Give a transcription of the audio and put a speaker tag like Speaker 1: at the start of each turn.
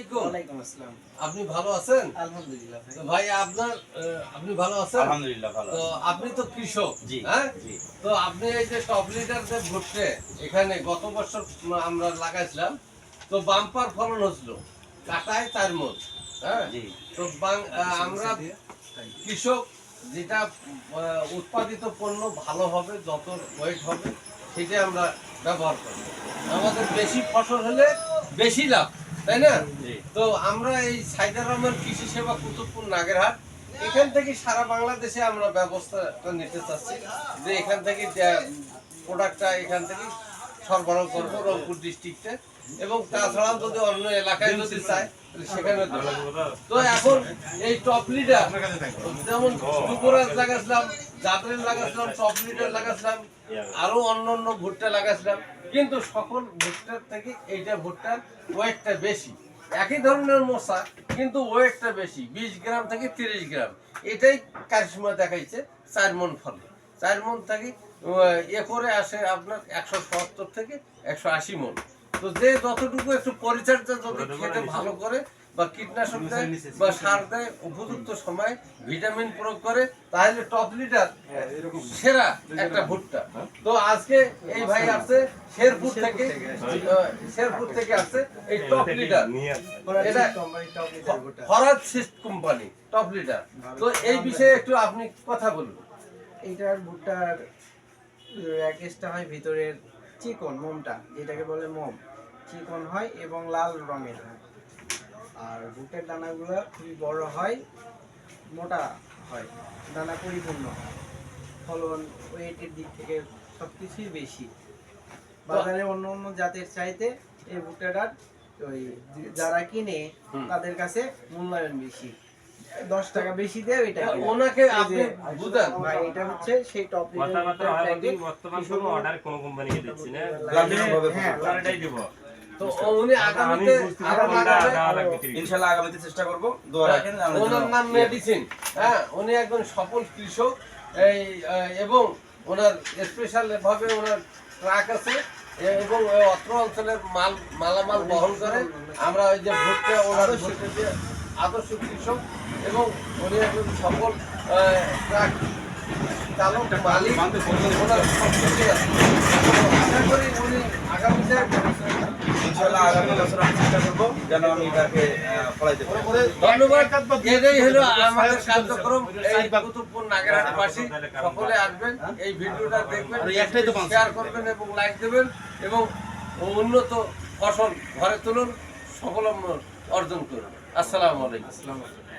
Speaker 1: আলাইকুম।
Speaker 2: ওয়ালাইকুম আসসালাম।
Speaker 1: আপনি ভালো আছেন?
Speaker 2: আলহামদুলিল্লাহ ভাই।
Speaker 1: আপনার আপনি ভালো আছেন?
Speaker 3: আলহামদুলিল্লাহ ভালো
Speaker 1: তো আপনি তো কৃষক
Speaker 3: জি
Speaker 1: হ্যাঁ? তো আপনি এই যে টপ লিডার যে ভুট্টে এখানে গত বছর আমরা লাগাইছিলাম তো বাম্পার ফলন হচ্ছিল কাটায় চার মন হ্যাঁ?
Speaker 3: জি।
Speaker 1: তো আমরা কৃষক যেটা উৎপাদিত পণ্য ভালো হবে যত ওয়েট হবে সেটা আমরা ব্যবহার করি আমাদের বেশি ফসল হলে বেশি লাভ। তাই না? তো আমরা এই সাইদার রহমান কৃষি সেবা কুতুবপুর নাগেরহাট এখান থেকে সারা বাংলাদেশে আমরা ব্যবস্থাটা নিতে চাচ্ছি যে এখান থেকে প্রোডাক্টটা এখান থেকে সরবরাহ করব রংপুর ডিস্ট্রিক্টে এবং তাছাড়াও যদি অন্য এলাকায় যদি চায় আরও অন্য অন্য ভুট্টা লাগাছিলাম কিন্তু সকল ভুট্টার থেকে এইটা ভুট্টার ওয়েটটা বেশি। একই ধরনের মশা, কিন্তু ওয়েটটা বেশি, বিশ গ্রাম থেকে তিরিশ গ্রাম। এটাই কারিশমা দেখাইছে চার মন ফলে। চার মন থেকে এ করে আসে আপনার একশো সত্তর থেকে একশো আশি মন। তো যে যতটুকু একটু পরিচর্যা যদি খেতে ভালো করে বা কীটনাশক দেয় বা সার দেয় উপযুক্ত সময় ভিটামিন প্রয়োগ করে তাহলে টপ লিটার সেরা একটা ভুট্টা। তো আজকে এই ভাই আসছে শেরপুর থেকে শেরপুর থেকে আসছে এই টপ লিটার এটা
Speaker 2: কোম্পানি টপ লিটার
Speaker 1: ফরাজ সিস্ট কোম্পানি টপ লিটার তো এই বিষয়ে একটু আপনি কথা বলুন।
Speaker 2: এইটার ভুট্টার প্যাকেজটা হয় ভিতরের চিকন মোমটা যেটাকে বলে মোম। চিকন হয় এবং লাল রঙের হয়। আর বুটের দানাগুলো খুবই বড় হয় মোটা হয় দানা পরিপূর্ণ হয়। ফলন ওয়েটের দিক থেকে সব কিছুই বেশি। বাজারে অন্য অন্য জাতের চাইতে এই ভুট্টাটার ওই যারা কিনে তাদের কাছে মূল্যায়ন বেশি। দশ টাকা বেশি দেয় ওইটা কিনে।
Speaker 1: ওনাকে আপনি বুঝান।
Speaker 2: ভাই এটা হচ্ছে সেই টপ
Speaker 4: হয় বর্তমান কোনো অর্ডার কোনো কোম্পানিকে দিচ্ছি না।
Speaker 2: হ্যাঁ
Speaker 3: ফসল।
Speaker 4: আপনারাটাই দিব।
Speaker 1: তো উনি আগামীতে
Speaker 3: ইনশাআল্লাহ আগামীতে চেষ্টা করব দোয়া রাখেন
Speaker 1: ওনার নাম মেডিসিন হ্যাঁ উনি একজন সফল কৃষক। এই এবং ওনার স্পেশাল ভাবে ওনার ট্রাক আছে এবং অত্র অঞ্চলের মাল মালামাল বহন করে। আমরা ওই যে ভুট্টা ওনার ভুট্টা দিয়ে আদর্শ কৃষক এবং উনি একজন সফল ট্রাক চালক মালিক। ওনার সব কিছুই আছে। আশা করি উনি আগামীতে
Speaker 3: আগামী বছর আমি চেষ্টা করব যেন আমি এটাকে আহ, ফলাইতে পারি।
Speaker 1: ধন্যবাদ। এটাই হলো আমাদের কার্যক্রম। এই কুতুবপুর সকলে আসবেন। এই ভিডিওটা দেখবেন। শেয়ার করবেন এবং লাইক দেবেন এবং উন্নত ফসল ঘরে তুলুন সফল অর্জন করুন। আসসালামু আলাইকুম।